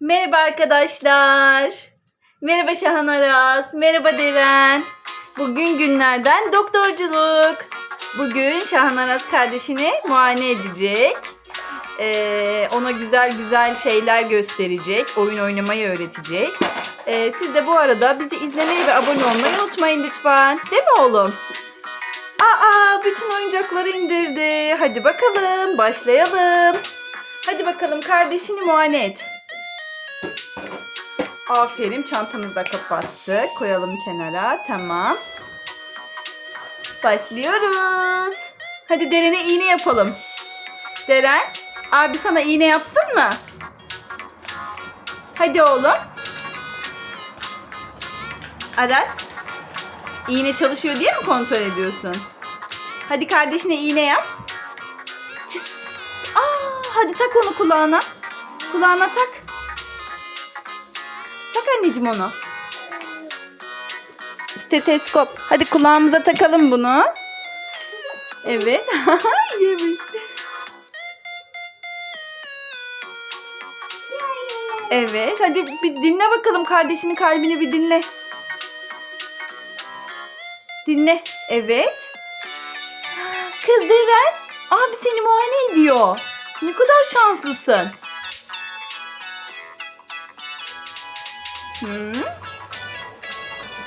Merhaba arkadaşlar. Merhaba Şahan Aras. Merhaba Deren. Bugün günlerden doktorculuk. Bugün Şahan Aras kardeşini muayene edecek. Ee, ona güzel güzel şeyler gösterecek. Oyun oynamayı öğretecek. Ee, siz de bu arada bizi izlemeyi ve abone olmayı unutmayın lütfen. Değil mi oğlum? Aa, bütün oyuncakları indirdi. Hadi bakalım, başlayalım. Hadi bakalım kardeşini muayene et. Aferin çantamızı da kapattık. Koyalım kenara. Tamam. Başlıyoruz. Hadi Deren'e iğne yapalım. Deren, abi sana iğne yapsın mı? Hadi oğlum. Aras, iğne çalışıyor diye mi kontrol ediyorsun? Hadi kardeşine iğne yap. Aa, hadi tak onu kulağına. Kulağına tak. Tak anneciğim onu. Steteskop. Hadi kulağımıza takalım bunu. Evet. Yemiş. Evet. Hadi bir dinle bakalım kardeşinin kalbini bir dinle. Dinle. Evet. Kız Deren. Abi seni muayene ediyor. Ne kadar şanslısın. Hı?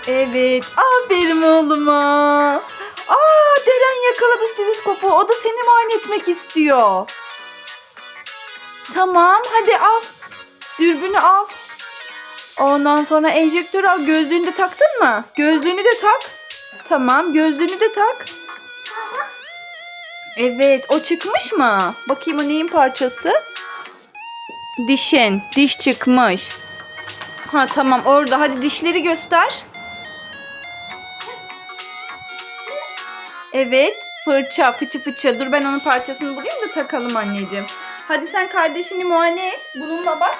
Evet. Aferin oğluma. Aa Deren yakaladı stetoskopu. O da seni muayene etmek istiyor. Tamam hadi al. Dürbünü al. Ondan sonra enjektörü al. Gözlüğünü de taktın mı? Gözlüğünü de tak. Tamam gözlüğünü de tak. Evet o çıkmış mı? Bakayım o neyin parçası? Dişin. Diş çıkmış. Ha tamam orada. Hadi dişleri göster. Evet. Fırça, fıçı fıçı. Dur ben onun parçasını bulayım da takalım anneciğim. Hadi sen kardeşini muayene et. Bununla bak.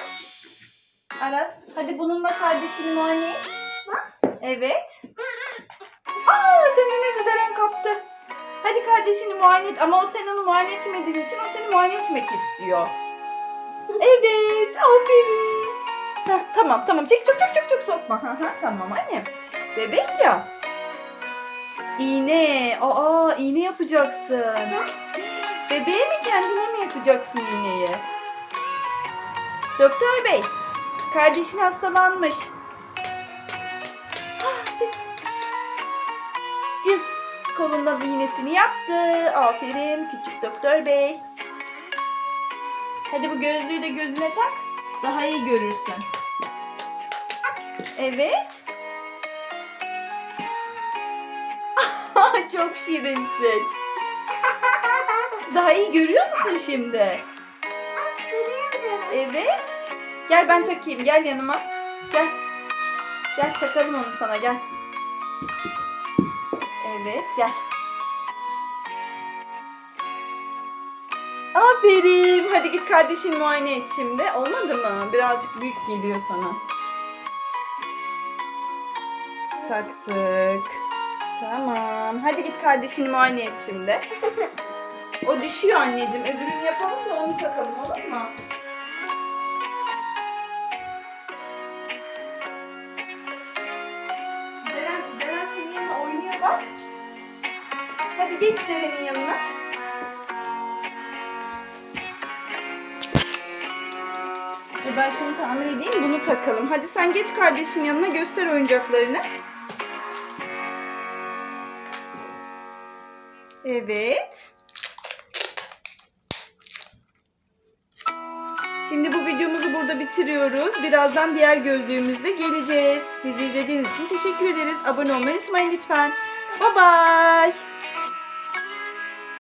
Aras. Hadi bununla kardeşini muayene et. Evet. Aa senin Deren kaptı. Hadi kardeşini muayene et. Ama o sen onu muayene etmediğin için o seni muayene etmek istiyor. Evet. Aferin. Heh, tamam tamam. Çek çok çok çok çok sokma. Tamam annem. Bebek ya. İğne. Aa iğne yapacaksın. Bebeğe mi kendine mi yapacaksın iğneyi? Doktor bey. Kardeşin hastalanmış. Cız kolundan iğnesini yaptı. Aferin küçük doktor bey. Hadi bu gözlüğü de gözüne tak. Daha iyi görürsün. Evet. Çok şirinsin. Daha iyi görüyor musun şimdi? Evet. Gel ben takayım. Gel yanıma. Gel. Gel takalım onu sana gel. Evet gel. Aferin. Hadi git kardeşini muayene et şimdi. Olmadı mı? Birazcık büyük geliyor sana. Taktık. Tamam. Hadi git kardeşini muayene et şimdi. O düşüyor anneciğim. Öbürünü yapalım da onu takalım olur mu? Deren, Deren senin yanına oynuyor bak. Hadi geç Deren'in yanına. E ben şunu tamir edeyim bunu takalım. Hadi sen geç kardeşin yanına göster oyuncaklarını. Evet. Şimdi bu videomuzu burada bitiriyoruz. Birazdan diğer gözlüğümüzle geleceğiz. Bizi izlediğiniz için teşekkür ederiz. Abone olmayı unutmayın lütfen. Bye bye.